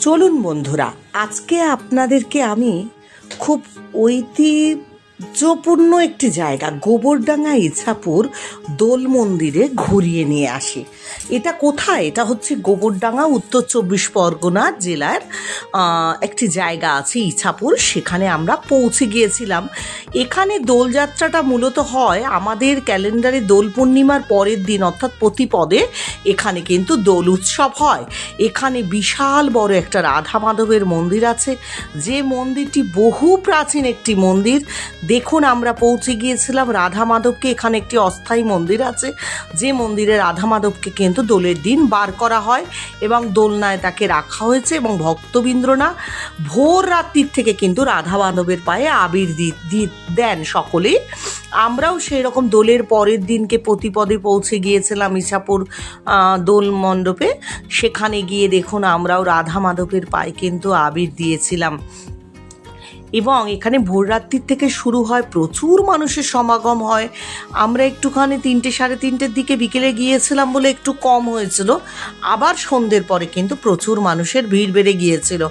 চলুন বন্ধুরা আজকে আপনাদেরকে আমি খুব ঐতিহ্যপূর্ণ একটি জায়গা, গোবরডাঙ্গা ইছাপুর দোল মন্দিরে ঘুরিয়ে নিয়ে আসি। এটা কোথায়? এটা হচ্ছে গোবরডাঙ্গা, উত্তর চব্বিশ পরগনা জেলার একটি জায়গা আছে ইছাপুর, সেখানে আমরা পৌঁছে গিয়েছিলাম। এখানে দোলযাত্রাটা মূলত হয় আমাদের ক্যালেন্ডারে দোল পূর্ণিমার পরের দিন, অর্থাৎ প্রতিপদে এখানে কিন্তু দোল উৎসব হয়। এখানে বিশাল বড় একটা রাধা মাধবের মন্দির আছে। যে মন্দিরটি বহু প্রাচীন একটি মন্দির দেখুন আমরা পৌঁছে গিয়েছিলাম রাধা মাধবকে এখানে একটি অস্থায়ী মন্দির আছে। যে মন্দিরে রাধা মাধবকে কিন্তু দোলের দিন বার করা হয় এবং দোলনায় তাকে রাখা হয়েছে এবং ভক্তবৃন্দরা ভোর রাত্রির থেকে কিন্তু রাধা মাধবের পায়ে আবির দেন সকলেই। আমরাও সেই রকম দোলের পরের দিনকে প্রতিপদে পৌঁছে গিয়েছিলাম ইছাপুর আহ, দোল মণ্ডপে। সেখানে গিয়ে দেখুন আমরাও রাধা মাধবের পায়ে কিন্তু আবির দিয়েছিলাম। এবং এখানে ভোররাত্রির থেকে শুরু হয়, প্রচুর মানুষের সমাগম হয়। আমরা একটুখানি তিনটে সাড়ে তিনটের দিকে বিকেলে গিয়েছিলাম বলে একটু কম হয়েছিল, আবার সন্ধ্যের পরে কিন্তু প্রচুর মানুষের ভিড় বেড়ে গিয়েছিল।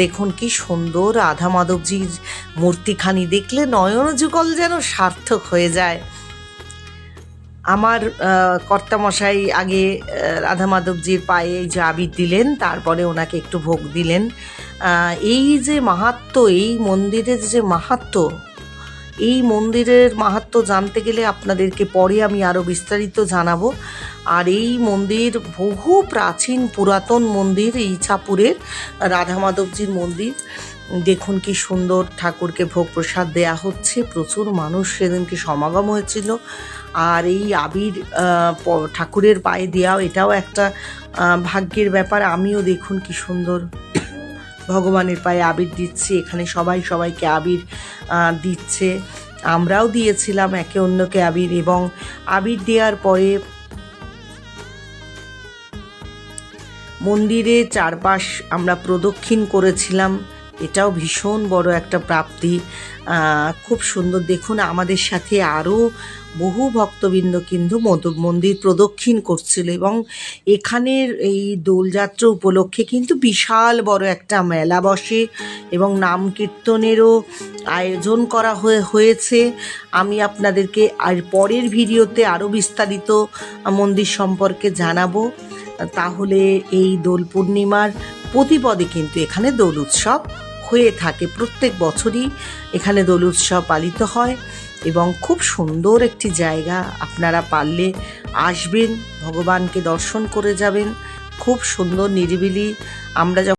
দেখুন কি সুন্দর রাধা মাধবজির মূর্তিখানি, দেখলে নয়নযুগল যেন সার্থক হয়ে যায়। আমার কর্তামশাই আগে রাধা মাধবজির পায়ে এই যে আবির দিলেন, তারপরে ওনাকে একটু ভোগ দিলেন। এই যে মাহাত্ম, এই মন্দিরের যে মাহাত্ম, এই মন্দিরের মাহাত্ম জানতে গেলে আপনাদেরকে পরে আমি আরও বিস্তারিত জানাব। আর এই মন্দির বহু প্রাচীন পুরাতন মন্দির ইছাপুরের রাধা মাধবজির মন্দির। দেখুন কি সুন্দর ঠাকুরকে ভোগ প্রসাদ দেয়া হচ্ছে, প্রচুর মানুষ সেদিনকে সমাগম হয়েছিল। আর এই আবির ঠাকুরের পায়ে দেওয়াও এটাও একটা ভাগ্যের ব্যাপার। আমিও দেখুন কি সুন্দর ভগবানের পায়ে আবির দিচ্ছে, এখানে সবাই সবাইকে আবির দিচ্ছে। আমরাও দিয়েছিলাম একে অন্যকে আবির এবং আবির দেওয়ার পরে মন্দিরে চারপাশ আমরা প্রদক্ষিণ করেছিলাম। এটাও ভীষণ বড় একটা প্রাপ্তি। খুব সুন্দর। দেখুন, আমাদের সাথে আরও বহু ভক্তবৃন্দ কিন্তু মন্দির প্রদক্ষিণ করছিল এবং এখানের এই দোলযাত্রা উপলক্ষে কিন্তু বিশাল বড় একটা মেলা বসে এবং নাম কীর্তনেরও আয়োজন করা হয়ে হয়েছে। আমি আপনাদেরকে আর পরের ভিডিওতে আরও বিস্তারিত মন্দির সম্পর্কে জানাব। তাহলে এই দোল পূর্ণিমার প্রতিপদে কিন্তু এখানে দোল উৎসব হয়ে থাকে। প্রত্যেক বছরই এখানে দোল উৎসব পালিত হয় এবং খুব সুন্দর একটি জায়গা আপনারা পারলে আসবেন, ভগবানকে দর্শন করে যাবেন। খুব সুন্দর নিরিবিলি আমরা